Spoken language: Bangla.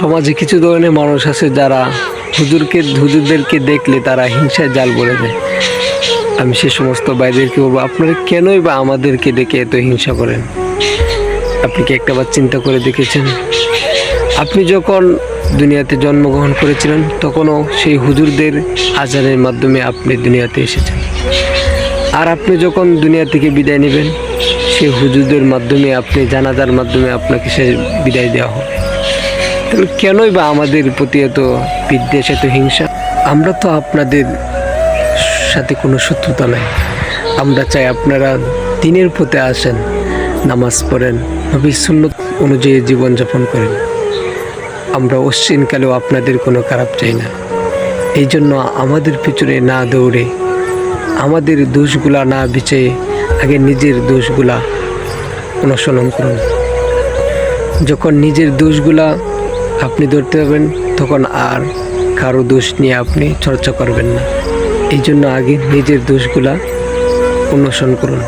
সমাজে কিছু ধরনের মানুষ আছে যারা হুজুরকে, হুজুরদেরকে দেখলে তারা হিংসায় জাল বলে দেয়। আমি সে সমস্ত ভাইদেরকে বলব, আপনারা কেনই বা আমাদেরকে দেখে এত হিংসা করেন? আপনি কি একটাবার চিন্তা করে দেখেছেন? আপনি যখন দুনিয়াতে জন্মগ্রহণ করেছিলেন, তখনও সেই হুজুরদের আজানের মাধ্যমে আপনি দুনিয়াতে এসেছেন। আর আপনি যখন দুনিয়া থেকে বিদায় নেবেন, সেই হুজুরদের মাধ্যমে, আপনি জানাজার মাধ্যমে আপনাকে সে বিদায় দেওয়া হবে। তাহলে কেনই বা আমাদের প্রতি এত বিদ্বেষ, এত হিংসা? আমরা তো আপনাদের সাথে কোনো শত্রুতা নাই। আমরা চাই আপনারা দিনের পথে আসেন, নামাজ পড়েন, নবীর সুন্নত অনুযায়ী জীবনযাপন করেন। আমরা অশ্বিনকালেও আপনাদের কোনো খারাপ চাই না। এই জন্য আমাদের পিছনে না দৌড়ে, আমাদের দোষগুলা না বিচে আগে নিজের দোষগুলা অনুসরণ করুন। যখন নিজের দোষগুলা আপনি ধরতে পারবেন, তখন আর কারও দোষ নিয়ে আপনি চর্চা করবেন না। এই জন্য আগে নিজের দোষগুলা অনুসরণ করুন।